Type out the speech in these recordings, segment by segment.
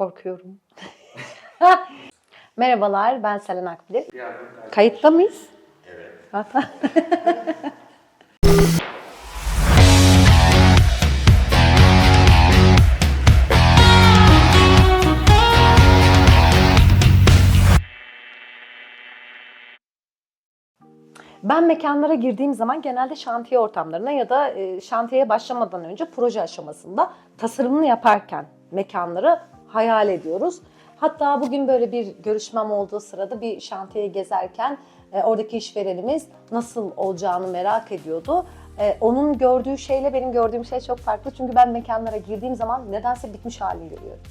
Korkuyorum. Merhabalar, ben Selen Akbilir. Kayıtta mıyız? Evet. Ben mekanlara girdiğim zaman genelde şantiye ortamlarına ya da e, şantiyeye başlamadan önce proje aşamasında tasarımını yaparken mekanları hayal ediyoruz. Hatta bugün böyle bir görüşmem olduğu sırada bir şantiye gezerken e, oradaki işverenimiz nasıl olacağını merak ediyordu. E, onun gördüğü şeyle benim gördüğüm şey çok farklı. Çünkü ben mekanlara girdiğim zaman nedense bitmiş halini görüyorum.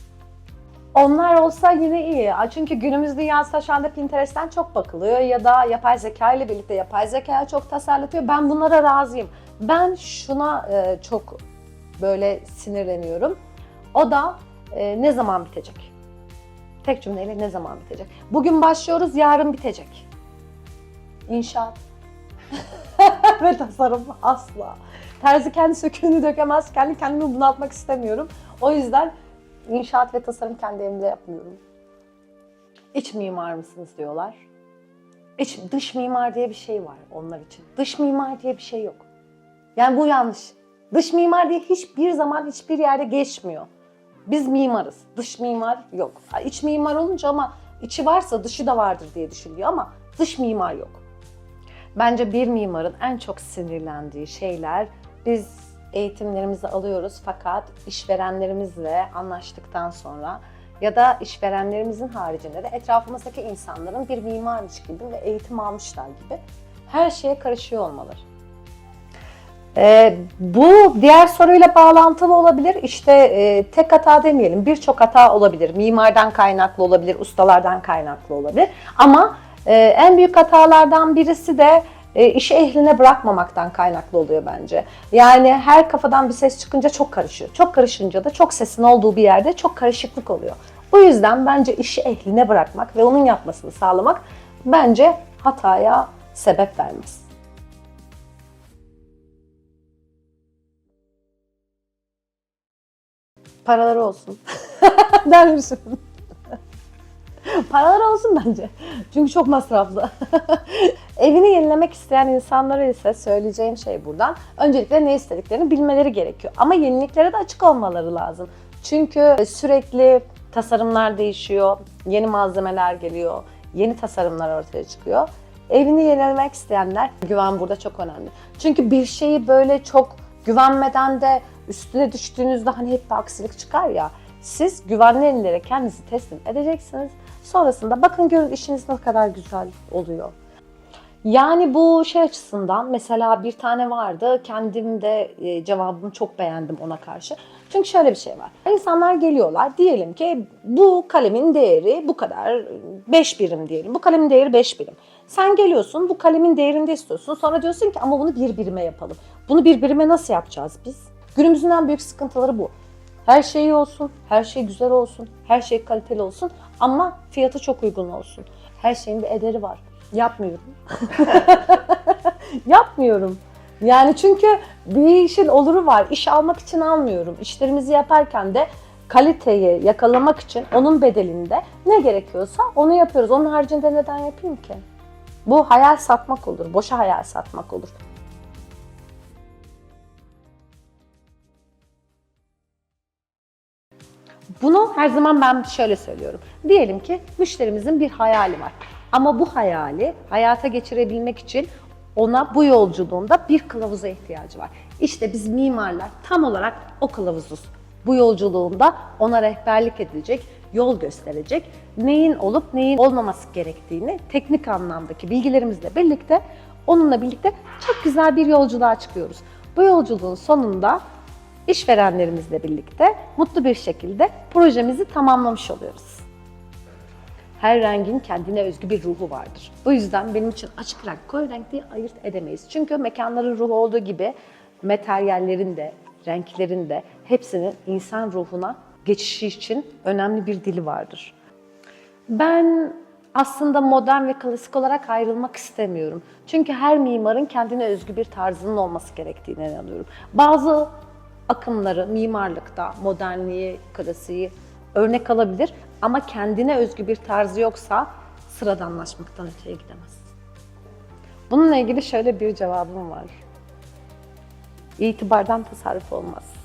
Onlar olsa yine iyi. Çünkü günümüz dünyasında şu anda Pinterest'ten çok bakılıyor ya da yapay zeka ile birlikte yapay zekaya çok tasarlatıyor. Ben bunlara razıyım. Ben şuna e, çok böyle sinirleniyorum. O da e, ne zaman bitecek? Tek cümleyle ne zaman bitecek? Bugün başlıyoruz, yarın bitecek. İnşaat. Ve tasarım asla. Terzi kendi söküğünü dökemez. Kendi kendimi bunaltmak istemiyorum. O yüzden İnşaat ve tasarım kendi evimde yapmıyorum. İç mimar mısınız diyorlar. İç, dış mimar diye bir şey var onlar için. Dış mimar diye bir şey yok. Yani bu yanlış. Dış mimar diye hiçbir zaman hiçbir yerde geçmiyor. Biz mimarız. Dış mimar yok. İç mimar olunca ama içi varsa dışı da vardır diye düşünülüyor ama dış mimar yok. Bence bir mimarın en çok sinirlendiği şeyler biz eğitimlerimizi alıyoruz fakat işverenlerimizle anlaştıktan sonra ya da işverenlerimizin haricinde de etrafımızdaki insanların bir mimarmış gibi ve eğitim almışlar gibi her şeye karışıyor olmaları. Ee, bu diğer soruyla bağlantılı olabilir. İşte e, tek hata demeyelim, birçok hata olabilir. Mimardan kaynaklı olabilir, ustalardan kaynaklı olabilir. Ama e, en büyük hatalardan birisi de e, işi ehline bırakmamaktan kaynaklı oluyor bence. Yani her kafadan bir ses çıkınca çok karışıyor. Çok karışınca da çok sesin olduğu bir yerde çok karışıklık oluyor. Bu yüzden bence işi ehline bırakmak ve onun yapmasını sağlamak bence hataya sebep vermez. Paraları olsun. Der misin? Paraları olsun bence. Çünkü çok masraflı. Evini yenilemek isteyen insanlara ise söyleyeceğim şey buradan. Öncelikle ne istediklerini bilmeleri gerekiyor. Ama yeniliklere de açık olmaları lazım. Çünkü sürekli tasarımlar değişiyor, yeni malzemeler geliyor, yeni tasarımlar ortaya çıkıyor. Evini yenilemek isteyenler güven burada çok önemli. Çünkü bir şeyi böyle çok güvenmeden de üstüne düştüğünüzde hani hep bir aksilik çıkar ya. Siz güvenli ellere kendinizi teslim edeceksiniz. Sonrasında bakın görün işiniz ne kadar güzel oluyor. Yani bu şey açısından mesela bir tane vardı kendim de e, cevabımı çok beğendim ona karşı. Çünkü şöyle bir şey var. İnsanlar geliyorlar diyelim ki bu kalemin değeri bu kadar 5 birim diyelim. Bu kalemin değeri 5 birim. Sen geliyorsun bu kalemin değerinde istiyorsun. Sonra diyorsun ki ama bunu bir birime yapalım. Bunu bir birime nasıl yapacağız biz? Günümüzün en büyük sıkıntıları bu. Her şey iyi olsun, her şey güzel olsun, her şey kaliteli olsun ama fiyatı çok uygun olsun. Her şeyin bir ederi var. Yapmıyorum. Yapmıyorum. Yani çünkü bir işin oluru var. İş almak için almıyorum. İşlerimizi yaparken de kaliteyi yakalamak için onun bedelinde ne gerekiyorsa onu yapıyoruz. Onun haricinde neden yapayım ki? Bu hayal satmak olur. Boşa hayal satmak olur. Bunu her zaman ben şöyle söylüyorum. Diyelim ki müşterimizin bir hayali var. Ama bu hayali hayata geçirebilmek için ona bu yolculuğunda bir kılavuza ihtiyacı var. İşte biz mimarlar tam olarak o kılavuzuz. Bu yolculuğunda ona rehberlik edecek, yol gösterecek, neyin olup neyin olmaması gerektiğini teknik anlamdaki bilgilerimizle birlikte onunla birlikte çok güzel bir yolculuğa çıkıyoruz. Bu yolculuğun sonunda işverenlerimizle birlikte mutlu bir şekilde projemizi tamamlamış oluyoruz. Her rengin kendine özgü bir ruhu vardır. Bu yüzden benim için açık renk, koyu renk diye ayırt edemeyiz. Çünkü mekanların ruhu olduğu gibi materyallerin de, renklerin de hepsinin insan ruhuna geçişi için önemli bir dili vardır. Ben aslında modern ve klasik olarak ayrılmak istemiyorum. Çünkü her mimarın kendine özgü bir tarzının olması gerektiğine inanıyorum. Bazı akımları mimarlıkta, modernliği, klasiği örnek alabilir ama kendine özgü bir tarzı yoksa sıradanlaşmaktan öteye gidemez. Bununla ilgili şöyle bir cevabım var. İtibardan tasarruf olmaz.